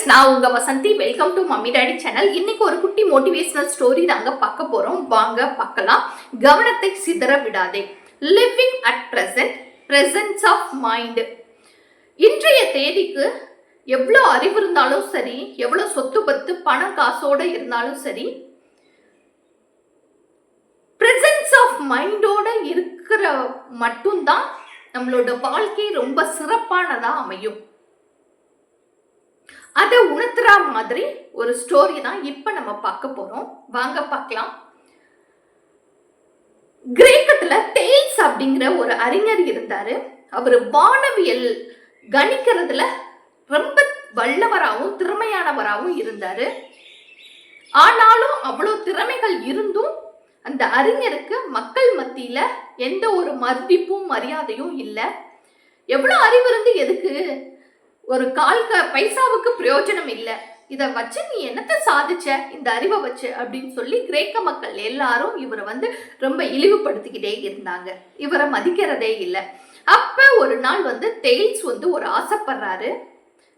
Guys நான் உங்க Vasanthi. Welcome to mummy daddy channel இன்னைக்கு ஒரு குட்டி மோட்டிவேஷனல் ஸ்டோரி நாங்க பார்க்க போறோம். வாங்க பார்க்கலாம். கவனத்தை சிதற விடாதே. Living at present presence of mind இன்றைய தேதிக்கு எவ்வளோ அறிவு இருந்தாலும் சரி எவ்வளோ சொத்து பத்து பணம் காசோட இருந்தாலும் சரி presence ஆஃப் மைண்டோட இருக்கிற மட்டும்தான் நம்மளோட வாழ்க்கை ரொம்ப சிறப்பானதாக அமையும். அதை உணர்த்துற மாதிரி ஒரு ஸ்டோரி தான் இப்போ நம்ம பார்க்க போகிறோம் வாங்க பார்க்கலாம். கிரேக்கத்துல டெய்ல்ஸ் அப்படிங்கிற ஒரு அறிஞர் இருந்தாரு. அவர் வானவியல் கணிக்கிறதுல ரொம்ப வல்லவராகவும் திறமையானவராகவும் இருந்தாரு. ஆனாலும் அவ்வளோ திறமைகள் இருந்தும் அந்த அறிஞருக்கு மக்கள் மத்தியில எந்த ஒரு மதிப்பும் மரியாதையும் இல்லை. எவ்வளோ அறிவு இருந்து எதுக்கு ஒரு கால் பைசாவுக்கு பிரயோஜனம் இல்லை. இதை வச்சு நீ என்னத்தை சாதிச்ச? இந்த அறிவை வச்சு அப்படின்னு சொல்லி கிரேக்க மக்கள் எல்லாரும் இவரை வந்து ரொம்ப இழிவுபடுத்திக்கிட்டே இருந்தாங்க. இவரை மதிக்கிறதே இல்லை. அப்ப ஒரு நாள் வந்து டெய்ல்ஸ் வந்து ஒரு ஆசைப்படுறாரு.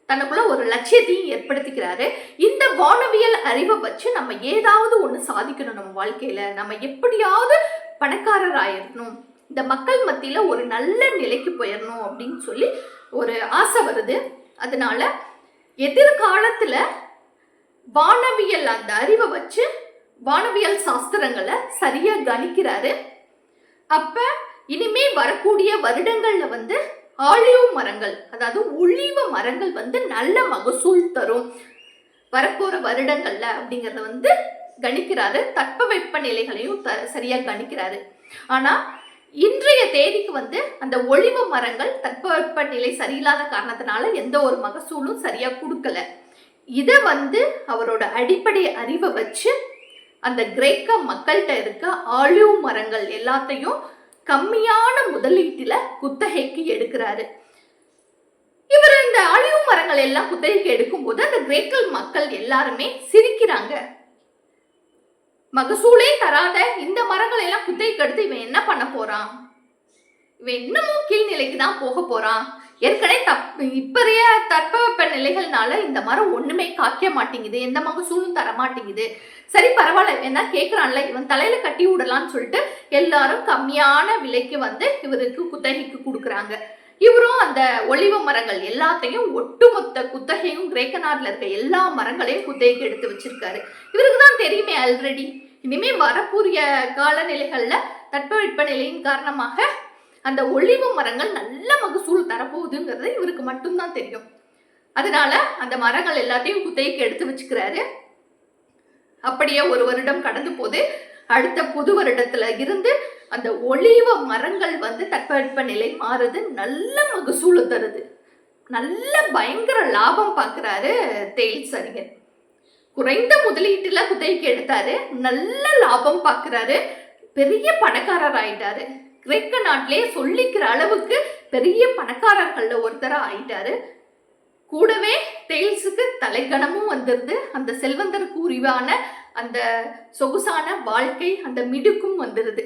தனக்குள்ள ஒரு லட்சியத்தையும் ஏற்படுத்திக்கிறாரு. இந்த வானவியல் அறிவை வச்சு நம்ம ஏதாவது ஒன்று சாதிக்கணும் நம்ம வாழ்க்கையில. நம்ம எப்படியாவது பணக்காரர் ஆயிடணும் இந்த மக்கள் மத்தியில ஒரு நல்ல நிலைக்கு போயிடணும் அப்படின்னு சொல்லி ஒரு ஆசை வருது. அதனால எதிர்காலத்துல வானவியல் அந்த அறிவை வச்சு வானவியல் சாஸ்திரங்களை சரியா கணிக்கிறாரு. அப்ப இனிமே வரக்கூடிய வருடங்கள்ல வந்து ஆலிவ் மரங்கள் அதாவது ஒளிவ மரங்கள் வந்து நல்ல மகசூல் தரும். வரப்போற வருடங்கள்ல அப்படிங்கறத வந்து கணிக்கிறாரு. தட்பவெப்ப நிலைகளையும் த சரியா கணிக்கிறாரு. ஆனா இன்றைய தேதிக்கு வந்து அந்த ஒளிவு மரங்கள் தட்பவெப்ப நிலை சரியில்லாத காரணத்தினால எந்த ஒரு மகசூலும் சரியா கொடுக்கல. இதை வந்து அவரோட அடிப்படை அறிவை வச்சு அந்த கிரேக்க மக்கள்கிட்ட இருக்க ஆலிவ் மரங்கள் எல்லாத்தையும் கம்மியான முதலீட்டில குத்தகைக்கு எடுக்கிறாரு. இவர் இந்த ஆலிவ் மரங்கள் எல்லாம் குத்தகைக்கு எடுக்கும்போது அந்த கிரேக்கல் மக்கள் எல்லாருமே சிரிக்கிறாங்க. மகசூலே தராத இந்த மரங்களை எல்லாம் குத்தகைக்கு எடுத்து இவன் என்ன பண்ண போறான்? இவன் இன்னமும் கீழ்நிலைக்கு தான் போக போறான். ஏற்கனவே தப் இப்பறைய தட்பவெப்ப நிலைகள்னால இந்த மரம் ஒண்ணுமே காய்க்க மாட்டேங்குது எந்த மகசூலும் தர மாட்டேங்குது. சரி பரவாயில்ல என்ன கேட்குறான்ல இவன் தலையில கட்டி விடலாம்னு சொல்லிட்டு எல்லாரும் கம்மியான விலைக்கு வந்து இவருக்கு குத்தகைக்கு கொடுக்குறாங்க. இவரும் அந்த ஒளிவ மரங்கள் எல்லாத்தையும் ஒட்டுமொத்த குத்தகையும் கிரேக்க நாட்டில் இருக்க எல்லா மரங்களையும் குத்தகைக்கு எடுத்து வச்சிருக்காரு. இவருக்கு தான் தெரியுமே ஆல்ரெடி இனிமே வரக்கூடிய காலநிலைகள்ல தட்பவெட்ப நிலையின் காரணமாக அந்த ஒளிவு மரங்கள் நல்ல மகசூல் தரப்போகுதுங்கிறது இவருக்கு மட்டும்தான் தெரியும். அதனால அந்த மரங்கள் எல்லாத்தையும் குத்தகைக்கு எடுத்து வச்சுக்கிறாரு. அப்படியே ஒரு வருடம் கடந்து போது அடுத்த புது வருடத்துல இருந்து அந்த ஒளிவ மரங்கள் வந்து தட்பவெப்ப நிலை மாறுது. நல்ல மகசூல் தருது. நல்ல பயங்கர லாபம் பார்க்குறாரு தேயில்ஸ் அறிஞர் குறைந்த முதலீட்டுல குத்தகைக்கு எடுத்தாரு. நல்ல லாபம் பார்க்குறாரு பெரிய பணக்காரர் ஆயிட்டாரு. கிரேக்க நாட்டிலே சொல்லிக்கிற அளவுக்கு பெரிய பணக்காரர்கள்ல ஒருத்தராக ஆயிட்டாரு. கூடவே டெய்ல்ஸுக்கு தலைக்கணமும் வந்திருந்து அந்த செல்வந்தருக்கு உரிவான அந்த சொகுசான வாழ்க்கை அந்த மிடுக்கும் வந்துடுது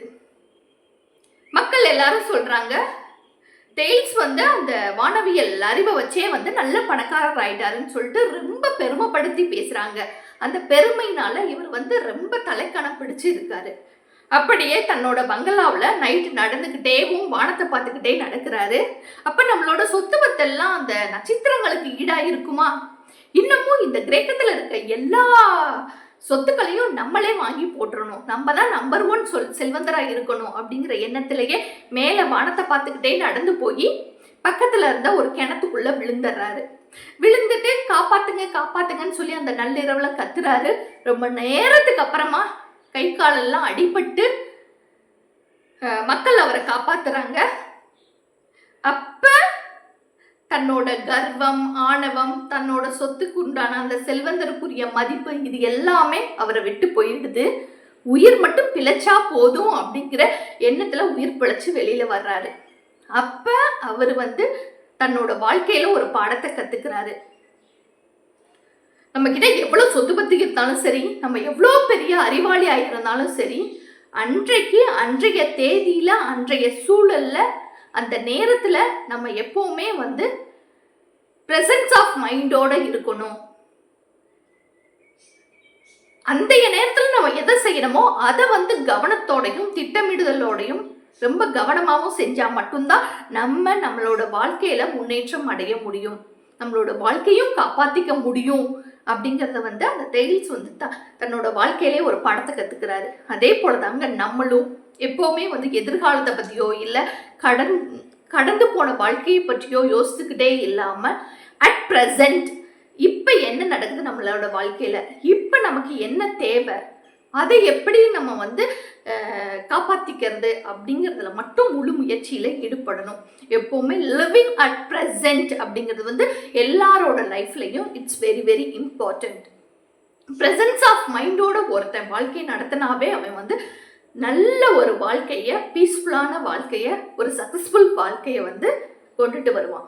மக்கள் எல்லாரும் சொல்கிறாங்க டெய்ல்ஸ் வந்து அந்த வானவியல் அறிவை வச்சே வந்து நல்ல பணக்காரர் ஆயிட்டாருன்னு சொல்லிட்டு ரொம்ப பெருமைப்படுத்தி பேசுகிறாங்க அந்த பெருமையினால இவர் வந்து ரொம்ப தலைக்கணம் பிடிச்சு இருக்காரு. அப்படியே தன்னோட பங்களாவில் நைட்டு நடந்துக்கிட்டேவும் வானத்தை பார்த்துக்கிட்டே நடக்கிறாரு. அப்போ நம்மளோட சொத்து பத்தெல்லாம் அந்த நட்சத்திரங்களுக்கு ஈடாக இருக்குமா இன்னமும் இந்த கிரேக்கத்தில் இருக்க எல்லா சொத்துக்களையும் நம்மளே வாங்கி போட்டுறணும். நம்ம தான் நம்பர் ஒன் சொல் செல்வந்தராக இருக்கணும் அப்படிங்கிற எண்ணத்திலேயே மேலே வானத்தை பார்த்துக்கிட்டே நடந்து போய் பக்கத்தில் இருந்த ஒரு கிணத்துக்குள்ளே விழுந்துடுறாரு. விழுந்துட்டு காப்பாத்துங்க காப்பாத்துங்கன்னு சொல்லி அந்த நள்ளிரவில் கத்துறாரு. ரொம்ப நேரத்துக்கு அப்புறமா கை காலெல்லாம் அடிபட்டு மக்கள் அவரை காப்பாத்துறாங்க. அப்போ தன்னோட கர்வம் ஆணவம் தன்னோட சொத்துக்கு உண்டான அந்த செல்வந்தருக்குரிய மதிப்பு இது எல்லாமே அவரை விட்டு போயிடுது. உயிர் மட்டும் பிழைச்சா போதும் அப்படிங்கிற எண்ணத்துல உயிர் பிழைச்சு வெளியில வர்றாரு. அப்ப அவர் வந்து தன்னோட வாழ்க்கையில ஒரு பாடத்தை கத்துக்கிறாரு. நம்ம கிட்ட எவ்வளவு சொத்து பத்தி இருந்தாலும் சரி நம்ம எவ்வளோ பெரிய அறிவாளி ஆகியிருந்தாலும் சரி அன்றைக்கு அன்றைய தேதியில அன்றைய சூழல்ல அந்த நேரத்துல நம்ம எப்பவுமே வந்து ப்ரெசன்ஸ் ஆஃப் மைண்டோட இருக்கணும். அந்த நேரத்தில் நம்ம எதை செய்யணுமோ அதை வந்து கவனத்தோடையும் திட்டமிடுதலோடையும் ரொம்ப கவனமாகவும் செஞ்சால் மட்டும்தான் நம்ம நம்மளோட வாழ்க்கையில முன்னேற்றம் அடைய முடியும். நம்மளோட வாழ்க்கையும் காப்பாற்றிக்க முடியும். அப்படிங்கிறத வந்து அந்த டெய்ல்ஸ் வந்து த தன்னோட வாழ்க்கையிலே ஒரு பாடத்தை கற்றுக்கிறாரு அதே போல தாங்க நம்மளும் எப்போவுமே வந்து எதிர்காலத்தை பற்றியோ இல்லை கடன் கடந்து போன வாழ்க்கையை பற்றியோ யோசித்துக்கிட்டே இல்லாமல் அட் ப்ரெசண்ட் இப்போ என்ன நடக்குது நம்மளோட வாழ்க்கையில்? இப்போ நமக்கு என்ன தேவை? அதை எப்படி நம்ம வந்து காப்பாற்றிக்கிறது காப்பாத்திக்கிறது அப்படிங்கிறதுல மட்டும் முழு முயற்சியில் ஈடுபடணும். எப்போவுமே லிவிங் அட் ப்ரெசண்ட் அப்படிங்கிறது வந்து எல்லாரோட லைஃப்லையும் it's very very important presence of மைண்டோட ஒருத்தன் வாழ்க்கையை நடத்தினாவே அவன் வந்து நல்ல ஒரு வாழ்க்கையை பீஸ்ஃபுல்லான வாழ்க்கையை ஒரு சக்ஸஸ்ஃபுல் வாழ்க்கையை வந்து கொண்டுட்டு வருவான்.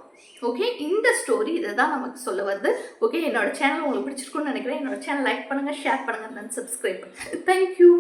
ஓகே இந்த ஸ்டோரி இதை தான் நமக்கு சொல்ல வருது. ஓகே என்னோட சேனல் உங்களுக்கு பிடிச்சிருக்குன்னு நினைக்கிறேன். என்னோட சேனல் லைக் பண்ணுங்கள் ஷேர் பண்ணுங்கள் சப்ஸ்கிரைப் பண்ணுங்கள் தேங்க்யூ